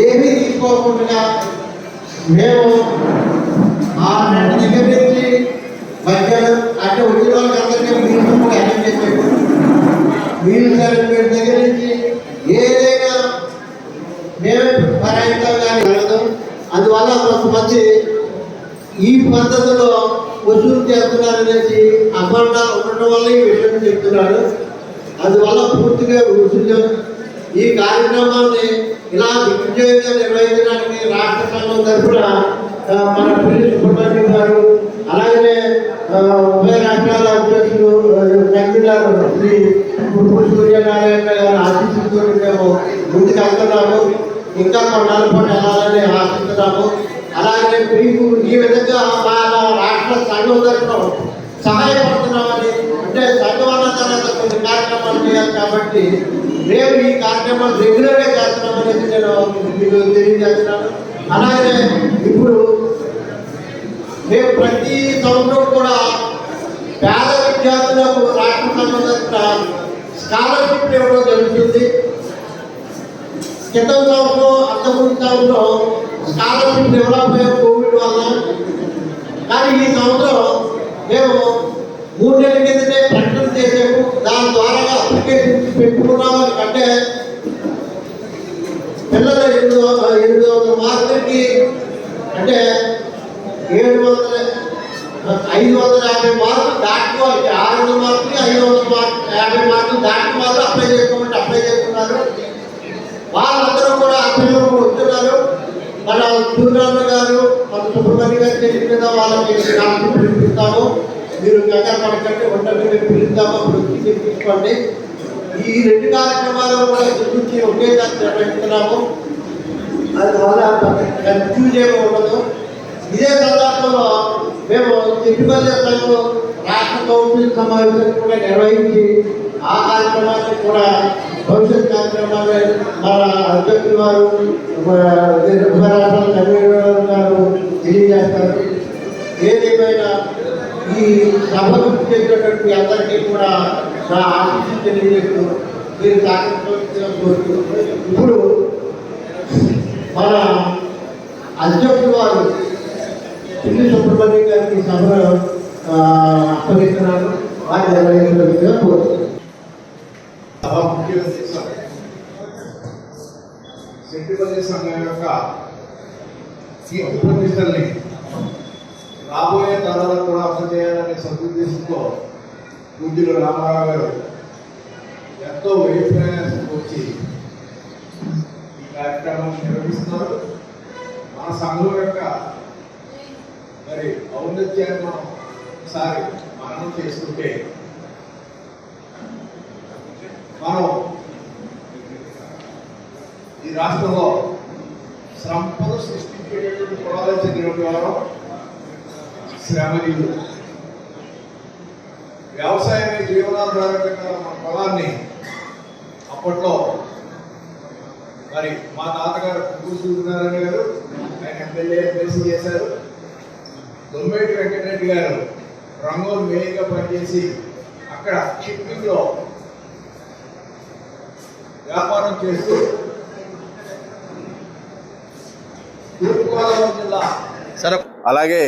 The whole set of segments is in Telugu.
ఏమీ తీసుకోకుండా మేము ఆ రెండు దగ్గర నుంచి మధ్యాహ్నం అంటే వచ్చిన వాళ్ళందరికీ మీల్స్ కూడా అరేంజ్ చేసాము మీల్స్ అరేంజ్మెంట్ దగ్గర నుంచి ఏదైనా మేమే పరాయిస్తాం కానీ వెళ్ళదు. అందువల్ల కొంతమంది ఈ పద్ధతిలో వసూలు చేస్తున్నారనేసి అభరణాలు ఉండటం వల్ల ఈ విషయం చెప్తున్నాడు. అందువల్ల పూర్తిగా వసూలు ఈ కార్యక్రమాన్ని ఇలా దిగ్విజయంగా నిర్వహించడానికి రాష్ట్ర సంఘం తరఫున మన పిల్లి సుబ్రహ్మణ్యం గారు అలాగే ఉభయ రాష్ట్రాల అధ్యక్షులు కన్వీనర్ శ్రీ కుటుంబ సూర్యనారాయణ గారు ఆశీస్సులతో మేము ముందుకు వెళ్తున్నాము ఇంకా కొన్నాళ్ళ పాటు వెళ్ళాలని ఆశిస్తున్నాము అలాగే మీకు ఈ విధంగా మా రాష్ట్ర సంఘం తరఫున సహాయపడుతున్నామని అంటే సంఘం అన్న తర్వాత కొన్ని కార్యక్రమాలు చేయాలి కాబట్టి మేము ఈ కార్యక్రమాలు రెగ్యులర్గా చేస్తున్నామనేది నేను మీకు తెలియజేస్తున్నాను? అలాగే ఇప్పుడు మేము ప్రతి సంవత్సరం కూడా పేద విద్యార్థులకు రాష్ట్ర సంఘం స్కాలర్షిప్ ఇవ్వడం జరుగుతుంది. క్రితం సంవత్సరం అంతకుముందు సంవత్సరం స్కాలర్షిప్ డెవలప్ అయ్యే కోవిడ్ వల్ల. కానీ ఈ సంవత్సరం మేము మూడు నెలల కిందనే ప్రకటన చేసాము దాని ద్వారా అప్లికేషన్ పెట్టుకున్నాము. అంటే పిల్లలు ఎనిమిది వందల ఎనిమిది వందల మార్కులకి అంటే ఏడు వందల ఐదు వందల యాభై మార్కులు దాటుకోవాలి ఆరు వందల మార్కులు ఐదు వందల మార్కులు యాభై మార్కులు దాటి వాళ్ళు అప్లై చేసుకోమంటే అప్లై చేసుకున్నారు. వాళ్ళందరూ కూడా ఆ వస్తున్నారు మన సూర్యనారాయణ గారు మన సుబ్రహ్మణ్య గారు చేసిన మీద వాళ్ళకి నాకు పిలిపిస్తాము మీరు కంగారు పడకండి ఒంటరి మేము పిలుస్తాము అప్పుడు తీసుకోండి ఈ రెండు కార్యక్రమాలు కూడా గురించి ఒకేసారి నిర్వహిస్తున్నాము. అందువల్ల కన్ఫ్యూజ్ ఏమి ఉండదు. ఇదే సందర్భంలో మేము చెట్టుపల్లి సంఘం రాష్ట్ర కౌన్సిల్ సమావేశం కూడా నిర్వహించి ఆ కార్యక్రమాన్ని కూడా భవిష్యత్ కార్యక్రమాలు మన అధ్యక్షులు వారు ఉపరాష్ట్రాల కన్వీనర్ గారు తెలియజేస్తారు. ఏదేమైనా ఈ సభకు చేసినటువంటి అందరికీ కూడా నా ఆశీస్సు తెలియజేస్తూ మీరు సాగించు ఇప్పుడు మన అధ్యక్షుడు వారు పిల్లి సుబ్రహ్మణ్యం గారికి సభను అప్పగిస్తున్నారు వారి నిర్వహించవలసిందిగా కోరుతున్నాను. సభ ముఖ్య సంఘం యొక్క కీర్తి ప్రతిష్టల్ని రాబోయే తరాలకు కూడా అర్థం చేయాలనే సదుద్దేశంతో పూజ్యులు రామారావు గారు ఎంతో వైప్రయాసం వచ్చి ఈ కార్యక్రమాన్ని నిర్వహిస్తున్నారు. మన సంఘం యొక్క మరి ఔన్నత్యాన్ని మనం ఒకసారి మనం చేసుకుంటే మనం ఈ రాష్ట్రంలో సంపద సృష్టించేటటువంటి కులాలకు చెందినటువంటి వారు శ్రమజీవులు వ్యవసాయమే జీవనాధారంగా గల మన పొలాన్ని అప్పట్లో మరి మా తాతగారు పువ్వు సూర్యనారాయణ గారు ఆయన ఎమ్మెల్యే ఎమ్మెల్సీ చేశారు. దొమ్మేటి వెంకటరెడ్డి గారు రంగోలు మేయగా పనిచేసి అక్కడ షిప్పింగ్లో వ్యాపారం చేస్తూ తూర్పుగోదావరి జిల్లా సరే. అలాగే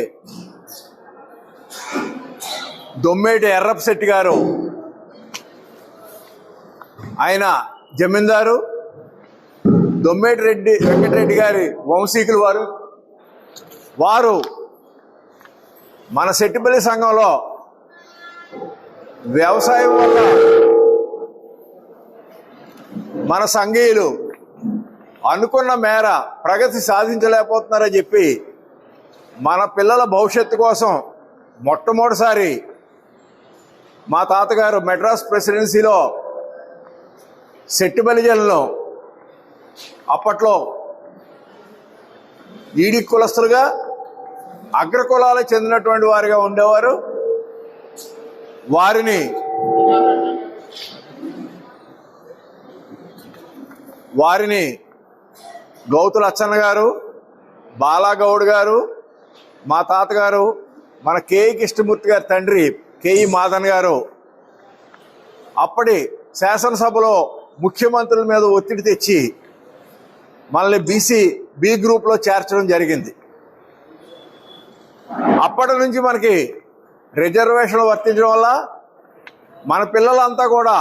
దొమ్మేటి ఎర్రప్పశెట్టి గారు. ఆయన జమీందారు. దొమ్మేటి రెడ్డి వెంకటరెడ్డి గారి వంశీకులు వారు. వారు మన శెట్టిపల్లి సంఘంలో వ్యవసాయం వల్ల మన సంఘీయులు అనుకున్న మేర ప్రగతి సాధించలేకపోతున్నారని చెప్పి మన పిల్లల భవిష్యత్తు కోసం మొట్టమొదటిసారి మా తాతగారు మెడ్రాస్ ప్రెసిడెన్సీలో సెట్టిబలిజలను అప్పట్లో ఈడి కులస్తులుగా అగ్రకులాలకు చెందినటువంటి వారిగా ఉండేవారు. వారిని వారిని గౌతు అచ్చన్న గారు బాలాగౌడ్ గారు మా తాతగారు మన కేఈ కృష్ణమూర్తి గారి తండ్రి కేఈ మాదన్ గారు అప్పటి శాసనసభలో ముఖ్యమంత్రుల మీద ఒత్తిడి తెచ్చి మనల్ని బీసీ బి గ్రూప్లో చేర్చడం జరిగింది. అప్పటి నుంచి మనకి రిజర్వేషన్లు వర్తించడం వల్ల మన పిల్లలంతా కూడా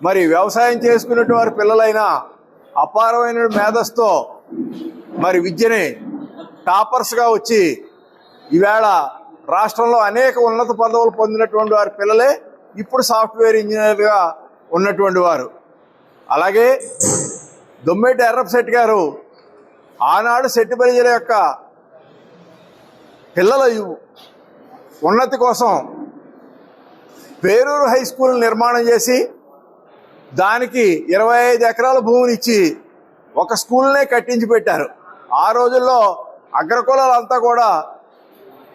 మరి వ్యవసాయం చేసుకునేటువంటి వారి పిల్లలైనా అపారమైన మేధస్తో మరి విద్యని టాపర్స్గా వచ్చి ఈవేళ రాష్ట్రంలో అనేక ఉన్నత పదవులు పొందినటువంటి వారి పిల్లలే ఇప్పుడు సాఫ్ట్వేర్ ఇంజనీర్గా ఉన్నటువంటి వారు. అలాగే దొమ్మేటి ఎర్రపశెట్టి గారు ఆనాడు శెట్టిబలిజల యొక్క పిల్లల ఉన్నతి కోసం పేరూరు హై స్కూల్ నిర్మాణం చేసి దానికి ఇరవై ఐదు ఎకరాల భూమిని ఇచ్చి ఒక స్కూల్నే కట్టించి పెట్టారు. ఆ రోజుల్లో అగ్రకులాలంతా కూడా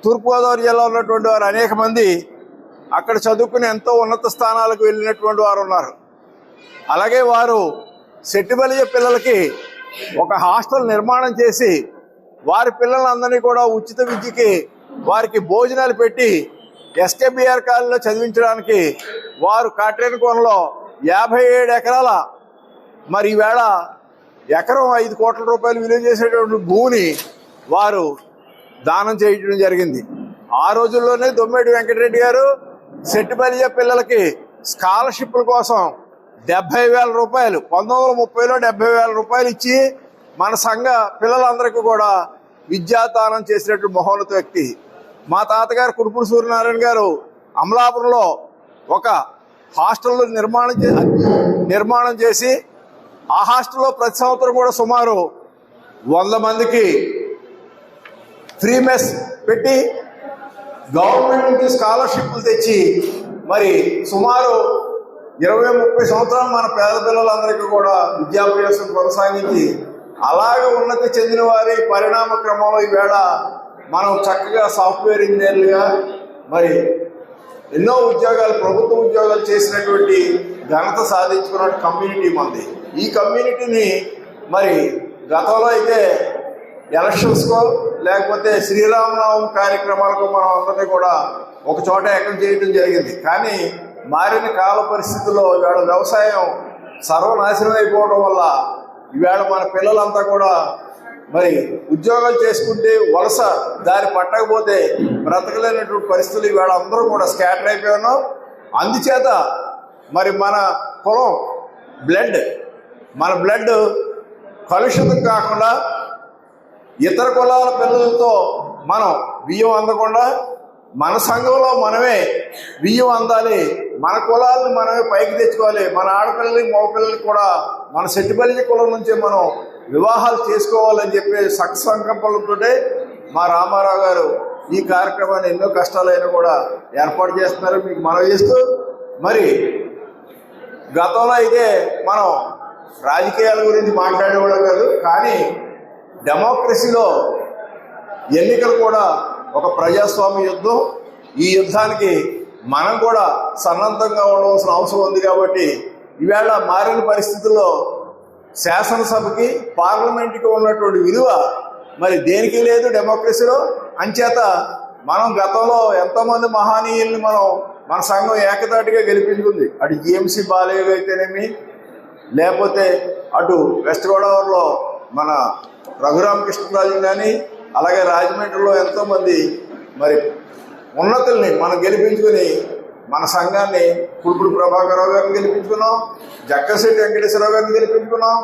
తూర్పుగోదావరి జిల్లా ఉన్నటువంటి వారు అనేక మంది అక్కడ చదువుకుని ఎంతో ఉన్నత స్థానాలకు వెళ్ళినటువంటి వారు ఉన్నారు. అలాగే వారు సెట్టిబలియ పిల్లలకి ఒక హాస్టల్ నిర్మాణం చేసి వారి పిల్లలందరినీ కూడా ఉచిత విద్యకి వారికి భోజనాలు పెట్టి ఎస్కేబిఆర్ కాలేజీలో చదివించడానికి వారు కాట్రేని కోనలో యాభై ఏడు ఎకరాల మరి ఈవేళ ఎకరం ఐదు కోట్ల రూపాయలు విలువ చేసేటువంటి భూమిని వారు దానం చేయడం జరిగింది. ఆ రోజుల్లోనే దొమ్మేటి వెంకటరెడ్డి గారు సెట్టిపల్లి పిల్లలకి స్కాలర్షిప్ల కోసం డెబ్బై వేల రూపాయలు పంతొమ్మిది వందల ముప్పైలో డెబ్బై వేల రూపాయలు ఇచ్చి మన సంఘ పిల్లలందరికీ కూడా విద్యాదానం చేసినట్టు మహోన్నత వ్యక్తి. మా తాతగారు కురుపుడు సూర్యనారాయణ గారు అమలాపురంలో ఒక హాస్టల్ నిర్మాణం చే నిర్మాణం చేసి ఆ హాస్టల్లో ప్రతి సంవత్సరం కూడా సుమారు వంద మందికి ఫ్రీ మెస్ పెట్టి గవర్నమెంట్ నుంచి స్కాలర్షిప్లు తెచ్చి మరి సుమారు ఇరవై ముప్పై సంవత్సరాలు మన పేద పిల్లలందరికీ కూడా విద్యాభ్యాసం కొనసాగించి అలాగే ఉన్నతి చెందిన వారి పరిణామ క్రమంలో ఈవేళ మనం చక్కగా సాఫ్ట్వేర్ ఇంజనీర్లుగా మరి ఎన్నో ఉద్యోగాలు ప్రభుత్వ ఉద్యోగాలు చేసినటువంటి ఘనత సాధించుకున్న కమ్యూనిటీ మంది. ఈ కమ్యూనిటీని మరి గతంలో అయితే ఎలక్షన్స్కో లేకపోతే శ్రీరామనవం కార్యక్రమాలకు మనం అందరినీ కూడా ఒక చోట ఏకం చేయడం జరిగింది. కానీ మారిన కాల పరిస్థితుల్లో ఇవాళ వ్యవసాయం సర్వనాశనం అయిపోవడం వల్ల ఇవాళ మన పిల్లలంతా కూడా మరి ఉద్యోగాలు చేసుకుంటే వలస దారి పట్టకపోతే బ్రతకలేనటువంటి పరిస్థితులు ఇవాళ అందరూ కూడా స్కాటర్ అయిపోయి ఉన్నాం అందుచేత మరి మన పొలం బ్లడ్ మన బ్లడ్ కలుషితం కాకుండా ఇతర కులాల పిల్లలతో మనం బియ్యం అందకుండా మన సంఘంలో మనమే బియ్యం అందాలి. మన కులాలను మనమే పైకి తెచ్చుకోవాలి. మన ఆడపిల్లలకి మగపిల్లలకి కూడా మన శెట్టిపల్లి కులం నుంచే మనం వివాహాలు చేసుకోవాలని చెప్పి సక్ సంకల్పంతో మా రామారావు గారు ఈ కార్యక్రమాన్ని ఎన్నో కష్టాలైనా కూడా ఏర్పాటు చేస్తున్నారు. మీకు మనం చేస్తూ మరి గతంలో అయితే మనం రాజకీయాల గురించి మాట్లాడేవాళ్ళం కాదు. కానీ డెమోక్రసీలో ఎన్నికలు కూడా ఒక ప్రజాస్వామ్య యుద్ధం. ఈ యుద్ధానికి మనం కూడా సన్నద్ధంగా ఉండవలసిన అవసరం ఉంది కాబట్టి ఈవేళ మారిన పరిస్థితుల్లో శాసనసభకి పార్లమెంట్కి ఉన్నటువంటి విలువ మరి దేనికి లేదు డెమోక్రసీలో. అంచేత మనం గతంలో ఎంతోమంది మహనీయుల్ని మనం మన సంఘం ఏకతాటిగా గెలిపించుకుంది. అటు జిఎంసీ బాలయ్య అయితేనేమి లేకపోతే అటు వెస్ట్ గోదావరిలో మన రఘురామకృష్ణరాజు కానీ అలాగే రాజమండ్రిలో ఎంతోమంది మరి ఉన్నతుల్ని మనం గెలిపించుకొని మన సంఘాన్ని కుడుపుడు ప్రభాకరరావు గారిని గెలిపించుకున్నాం జక్కశెట్టి వెంకటేశ్వరరావు గారిని గెలిపించుకున్నాం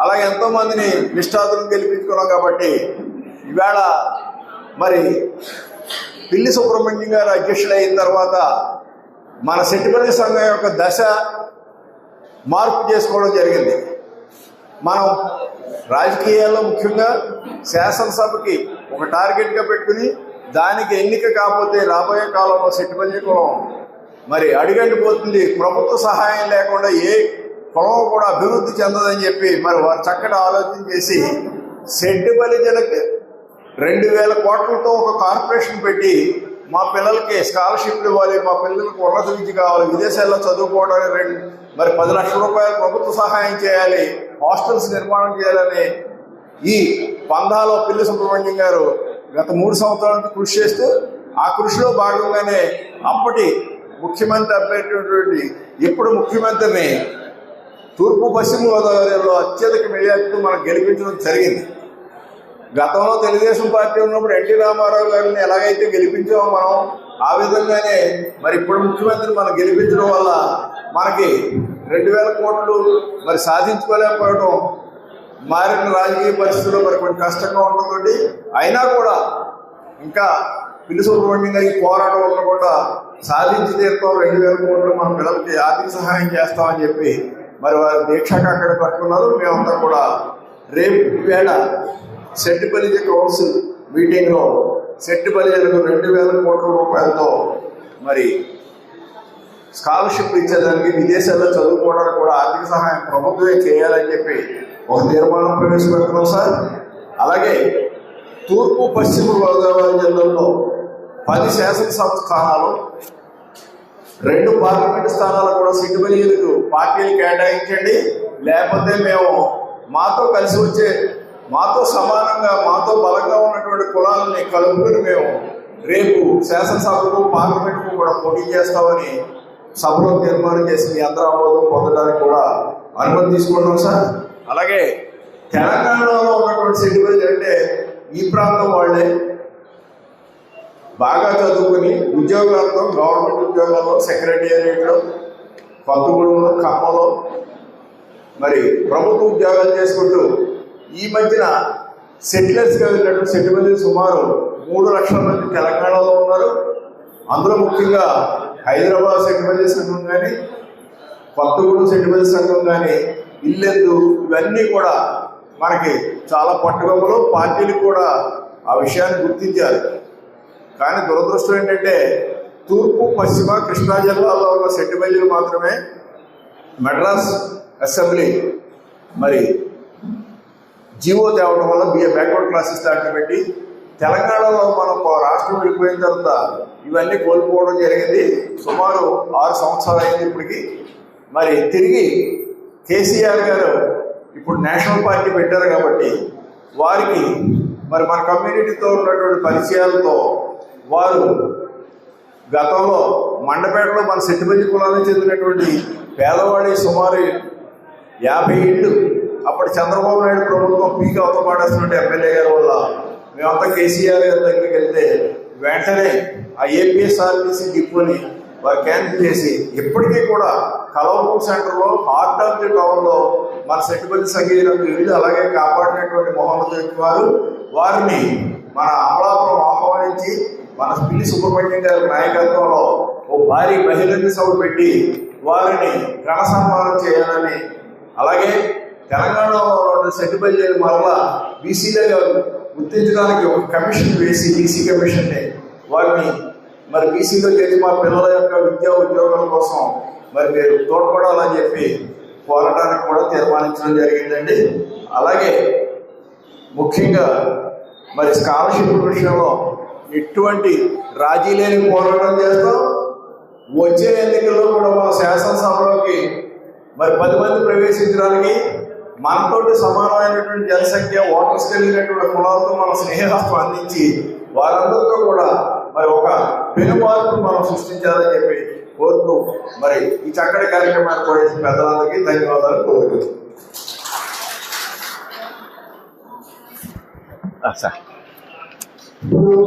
అలాగే ఎంతోమందిని నిష్ఠాతులను గెలిపించుకున్నాం కాబట్టి ఈవేళ మరి పిల్లి సుబ్రహ్మణ్యం గారు అయిన తర్వాత మన సెట్టిపల్లి సంఘం యొక్క దశ మార్పు చేసుకోవడం జరిగింది. మనం రాజకీయాల్లో ముఖ్యంగా శాసనసభకి ఒక టార్గెట్గా పెట్టుకుని దానికి ఎన్నిక కాకపోతే రాబోయే కాలంలో సెట్టుపల్లి కులం మరి అడిగండిపోతుంది ప్రభుత్వ సహాయం లేకుండా ఏ కులం కూడా అభివృద్ధి చెందదని చెప్పి మరి వారు చక్కటి ఆలోచన చేసి సెట్టుపల్లి జనకి రెండు వేల కోట్లతో ఒక కార్పొరేషన్ పెట్టి మా పిల్లలకి స్కాలర్షిప్లు ఇవ్వాలి మా పిల్లలకి ఉన్నత విద్య కావాలి విదేశాల్లో చదువుకోవడానికి రెండు మరి పది లక్షల రూపాయలు ప్రభుత్వ సహాయం చేయాలి హాస్టల్స్ నిర్మాణం చేయాలని ఈ పందాలో పిల్లి సుబ్రహ్మణ్యం గారు గత మూడు సంవత్సరాల నుంచి కృషి చేస్తూ ఆ కృషిలో భాగంగానే అప్పటి ముఖ్యమంత్రి అభ్యర్థి ఇప్పుడు ముఖ్యమంత్రిని తూర్పు పశ్చిమ గోదావరిలో అత్యధిక మెజార్టీతో మనం గెలిపించడం జరిగింది. గతంలో తెలుగుదేశం పార్టీ ఉన్నప్పుడు ఎన్టీ రామారావు గారిని ఎలాగైతే గెలిపించామో మనం ఆ విధంగానే మరి ఇప్పుడు ముఖ్యమంత్రి మనం గెలిపించడం వల్ల మనకి రెండు వేల కోట్లు మరి సాధించుకోలేకపోవడం మారిన రాజకీయ పరిస్థితుల్లో మరి కొంచెం కష్టంగా ఉంటుంది అయినా కూడా ఇంకా పిల్లి సుబ్రహ్మణ్యం గారికి పోరాటం ఉండకుండా సాధించి తీరుతాం. రెండు వేల కోట్లు మన పిల్లలకి ఆర్థిక సహాయం చేస్తామని చెప్పి మరి వారి దీక్షకు అక్కడ పట్టుకున్నారు. మేమంతా కూడా రేపు వేళ సెట్టిపల్లి కౌన్సిల్ మీటింగ్లో సెట్టిపల్లిలకు రెండు వేల కోట్ల రూపాయలతో మరి స్కాలర్షిప్ ఇచ్చేదానికి విదేశాల్లో చదువుకోవడానికి కూడా ఆర్థిక సహాయం ప్రభుత్వమే చేయాలని చెప్పి ఒక తీర్మానం ప్రవేశపెడుతున్నాం సార్. అలాగే తూర్పు పశ్చిమ గోదావరి జిల్లాలో పది శాసనసభ స్థానాలు రెండు పార్లమెంట్ స్థానాలు కూడా సిగ్గుబలిలకు పార్టీలు కేటాయించండి. లేకపోతే మేము మాతో కలిసి వచ్చే మాతో సమానంగా మాతో బలంగా ఉన్నటువంటి కులాలని కలుపుకొని మేము రేపు శాసనసభకు పార్లమెంట్కు కూడా పోటీ చేస్తామని సభలో తీర్మానం చేసి మీ అందరూ ఆమోదం పొందడానికి కూడా అనుమతి తీసుకుంటాం సార్. అలాగే తెలంగాణలో ఉన్నటువంటి సిగ్గుబలి అంటే ఈ ప్రాంతం వాళ్ళే. బాగా చదువుకుని ఉద్యోగార్థం గవర్నమెంట్ ఉద్యోగాల్లో సెక్రటేరియట్లో కొత్తగూడెంలో ఖమ్మంలో మరి ప్రభుత్వ ఉద్యోగాలు చేసుకుంటూ ఈ మధ్యన సెటిలర్స్గా వెళ్ళినటువంటి సెటిల్ సుమారు మూడు లక్షల మంది తెలంగాణలో ఉన్నారు. అందులో ముఖ్యంగా హైదరాబాద్ సెటిల్ సంఘం కానీ కొత్తగూడెం సెటిల్ సంఘం కానీ ఇల్లెందు ఇవన్నీ కూడా మనకి చాలా పట్టుబొమ్మలు. పార్టీలు కూడా ఆ విషయాన్ని గుర్తించారు. కానీ దురదృష్టం ఏంటంటే తూర్పు పశ్చిమ కృష్ణా జిల్లాలో ఉన్న సెట్టిబల్లిలు మాత్రమే మెడ్రాస్ అసెంబ్లీ. మరి జీవో తేవడం వల్ల బిఏ బ్యాక్వర్డ్ క్లాసెస్ దాంట్లో పెట్టి తెలంగాణలో మనం ఒక రాష్ట్రం వెళ్ళిపోయిన తర్వాత ఇవన్నీ కోల్పోవడం జరిగింది. సుమారు ఆరు సంవత్సరాలు అయింది ఇప్పటికి. మరి తిరిగి కేసీఆర్ గారు ఇప్పుడు నేషనల్ పార్టీ పెట్టారు కాబట్టి వారికి మరి మన కమ్యూనిటీతో ఉన్నటువంటి పరిచయాలతో వారు గతంలో మండపేటలో మన సెట్టిపల్లి కులానికి చెందినటువంటి పేదవాడి సుమారు యాభై ఇళ్ళు అప్పుడు చంద్రబాబు నాయుడు ప్రభుత్వం పీక్ అవతపాడేస్తున్నట్టు ఎమ్మెల్యే గారి వల్ల మేమంతా కేసీఆర్ గారి దగ్గరికి వెళ్తే వెంటనే ఆ ఏపీఎస్ఆర్టీసీ డిపోని వారు క్యాన్సిల్ చేసి ఇప్పటికీ కూడా కలవపూర్ సెంటర్లో హార్ట్ ఆఫ్ ది టౌన్లో మన సెట్టుబడి సంగీతం ఇల్లు అలాగే కాపాడినటువంటి మోహన్ వారు వారిని మన అమలాపురం ఆహ్వానించి మన పిల్లి సుబ్రహ్మణ్యం గారి నాయకత్వంలో ఓ భారీ బహిరంగ సభ పెట్టి వారిని ఘన చేయాలని అలాగే తెలంగాణలో ఉన్న చేయడం మరలా బీసీలలో గుర్తించడానికి ఒక కమిషన్ వేసి బీసీ కమిషన్ని వారిని మరి బీసీలో చేసి మా పిల్లల యొక్క విద్యా ఉద్యోగాల కోసం మరి మీరు తోడ్పడాలని చెప్పి కోరడానికి కూడా తీర్మానించడం జరిగిందండి. అలాగే ముఖ్యంగా మరి స్కాలర్షిప్ విషయంలో ఎటువంటి రాజీ లేని పోరాటం చేస్తాం వచ్చే ఎన్నికల్లో కూడా మన శాసనసభలోకి మరి పది మంది ప్రవేశించడానికి మనతోటి సమానమైనటువంటి జనసంఖ్య ఓటర్స్ కలిగినటువంటి కులాలతో మన స్నేహస్తం అందించి వారందరితో కూడా మరి ఒక పెను మార్పును మనం సృష్టించాలని చెప్పి కోరుతూ మరి ఈ చక్కటి కార్యక్రమాన్ని కూడా పెద్దలందరికీ ధన్యవాదాలు కోరుతున్నాను ఇప్పుడు